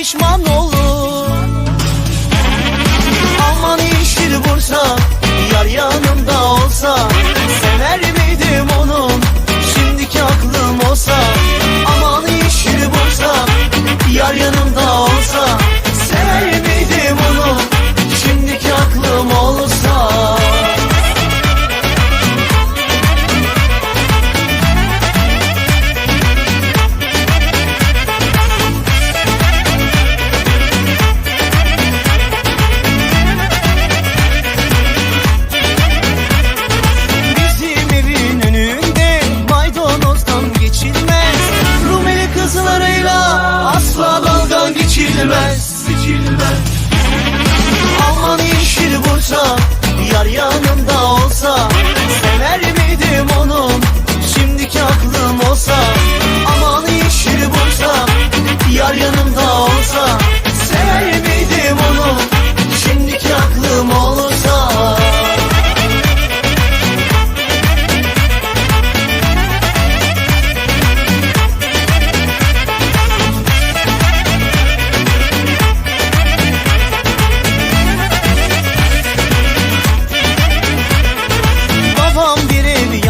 pişman olur. Aman iştir Bursa Yar yanımda olsa Sever miydim onun Şimdiki aklım olsa Aman iştir Bursa Yar yanımda olsa. seçilmez, seçilmez.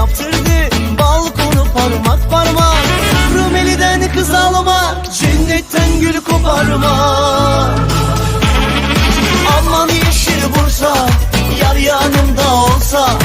yaptırdı. Balkonu parmak parmak. Rumeliden kız alma Cennetten gül koparma. Aman yeşil Bursa Yar yanımda olsa.